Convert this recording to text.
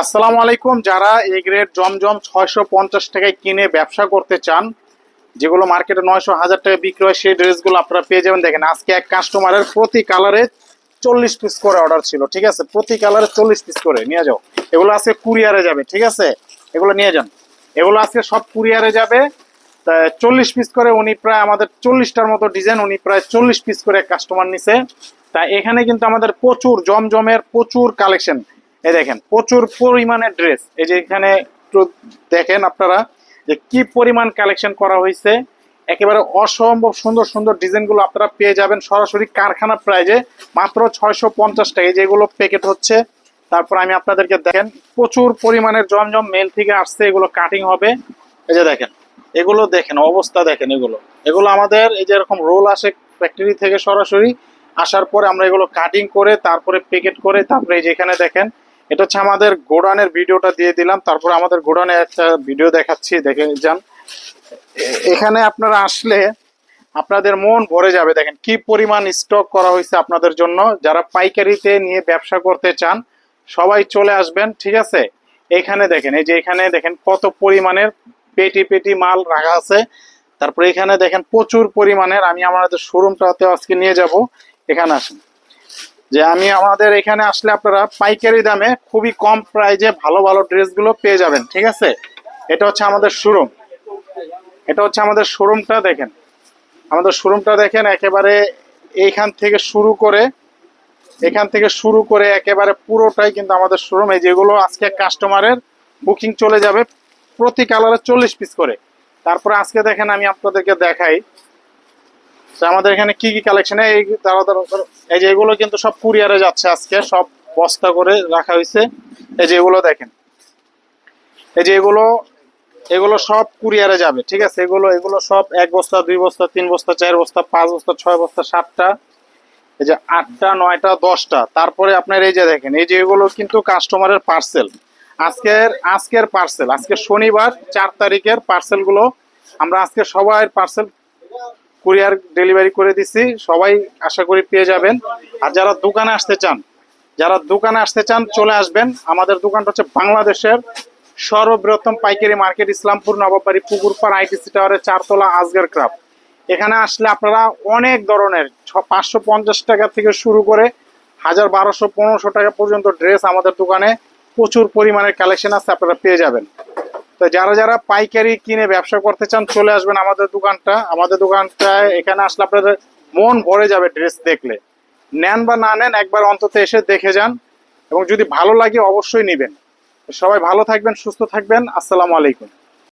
আসসালামু আলাইকুম। যারা এই গ্রেড জমজম ছয়শো পঞ্চাশ টাকায় কিনে ব্যবসা করতে চান, যেগুলো মার্কেটে নয়শো হাজার টাকা বিক্রি হয়, সেই ড্রেসগুলো আপনারা পেয়ে যাবেন। দেখেন, আজকে এক কাস্টমারের প্রতি কালারে চল্লিশ পিস করে অর্ডার ছিল, ঠিক আছে? প্রতি কালারে চল্লিশ পিস করে, নিয়ে যাও। এগুলো আজকে কুরিয়ারে যাবে, ঠিক আছে? এগুলো নিয়ে যান। এগুলো আজকে সব কুরিয়ারে যাবে। চল্লিশ পিস করে উনি প্রায় আমাদের চল্লিশটার মতো ডিজাইন উনি প্রায় চল্লিশ পিস করে কাস্টমার নিছে। তা এখানে কিন্তু আমাদের প্রচুর জমজমের প্রচুর কালেকশন এই দেখেন, প্রচুর পরিমাণে ড্রেস এই যে এখানে একটু দেখেন আপনারা যে কি পরিমাণ কালেকশন করা হয়েছে। একেবারে অসম্ভব সুন্দর সুন্দর ডিজাইনগুলো আপনারা পেয়ে যাবেন সরাসরি কারখানা প্রাইজে, মাত্র ছয়শো পঞ্চাশ টাকা। যেগুলো প্যাকেট হচ্ছে, তারপর আমি আপনাদেরকে দেখেন, প্রচুর পরিমাণের জমজম মেল থেকে আসছে, এগুলো কাটিং হবে। এই যে দেখেন, এগুলো দেখেন, অবস্থা দেখেন এগুলো। এগুলো আমাদের এই যে এরকম রোল আসে ফ্যাক্টরি থেকে সরাসরি, আসার পরে আমরা এগুলো কাটিং করে, তারপরে প্যাকেট করে, তারপরে এই যে এখানে দেখেন এটা হচ্ছে আমাদের গোডানের ভিডিওটা দিয়ে দিলাম। তারপরে আমাদের গোডানে একটা ভিডিও দেখাচ্ছি, দেখে যান। এখানে আপনারা আসলে আপনাদের মন ভরে যাবে। দেখেন কি পরিমাণ স্টক করা হয়েছে আপনাদের জন্য। যারা পাইকারিতে নিয়ে ব্যবসা করতে চান, সবাই চলে আসবেন, ঠিক আছে? এখানে দেখেন, এই যে এখানে দেখেন কত পরিমাণের পেটি পেটি মাল রাখা আছে। তারপরে এখানে দেখেন প্রচুর পরিমাণের, আমি আমাদের শোরুমটাতে আজকে নিয়ে যাব। এখানে আসেন। যে আমি আমাদের এখানে আসলে আপনারা পাইকারি দামে খুবই কম প্রাইজে ভালো ভালো ড্রেসগুলো পেয়ে যাবেন, ঠিক আছে? এটা হচ্ছে আমাদের শোরুম। এটা হচ্ছে আমাদের শোরুমটা দেখেন। আমাদের শোরুমটা দেখেন একেবারে এইখান থেকে শুরু করে, এখান থেকে শুরু করে একেবারে পুরোটাই কিন্তু আমাদের শোরুম। এই যেগুলো আজকে কাস্টমারের বুকিং চলে যাবে প্রতি কালারে চল্লিশ পিস করে। তারপরে আজকে দেখেন আমি আপনাদেরকে দেখাই। তো আমাদের এখানে কি কি কালেকশন এই দাঁড়া। এই যে এগুলো কিন্তু সব কুরিয়ারে যাচ্ছে আজকে, সব বস্তা করে রাখা হয়েছে। এই যে এগুলো দেখেন। এই যে এগুলো এগুলো সব কুরিয়ারে যাবে, ঠিক আছে? এগুলো এগুলো সব এক বস্তা, দুই বস্তা, তিন বস্তা, চার বস্তা, পাঁচ বস্তা, ছয় বস্তা, সাতটা, এই যে আটটা, নয়টা, দশটা। তারপরে আপনার এই যে দেখেন, এই যে এগুলো কিন্তু কাস্টমারের পার্সেল আজকের আজকের পার্সেল আজকে শনিবার, চার তারিখের পার্সেলগুলো আমরা আজকে সবাই পার্সেল কুরিয়ার ডেলিভারি করে দিছি, সবাই আশা করি পেয়ে যাবেন। আর যারা দোকানে আসতে চান, যারা দোকানে আসতে চান, চলে আসবেন। আমাদের দোকানটা হচ্ছে বাংলাদেশের সর্ববৃহত্তম পাইকারি মার্কেট, ইসলামপুর নবাবাড়ি পুকুরপাড় আইটিসি টাওয়ারের চারতলা আজগার ক্রাফ এখানে আসলে আপনারা অনেক ধরনের পাঁচশো পঞ্চাশ টাকা থেকে শুরু করে হাজার বারোশো, পনেরোশো টাকা পর্যন্ত ড্রেস আমাদের দোকানে প্রচুর পরিমাণের কালেকশন আছে, আপনারা পেয়ে যাবেন। তো যারা যারা পাইকারি কিনে ব্যবসা করতে চান, চলে আসবেন আমাদের দোকানটা। আমাদের দোকানটায় এখানে আসলে আপনাদের মন ভরে যাবে ড্রেস দেখলে। নেন বা না নেন, একবার অন্তত এসে দেখে যান এবং যদি ভালো লাগে অবশ্যই নেবেন। সবাই ভালো থাকবেন, সুস্থ থাকবেন। আসসালামু আলাইকুম।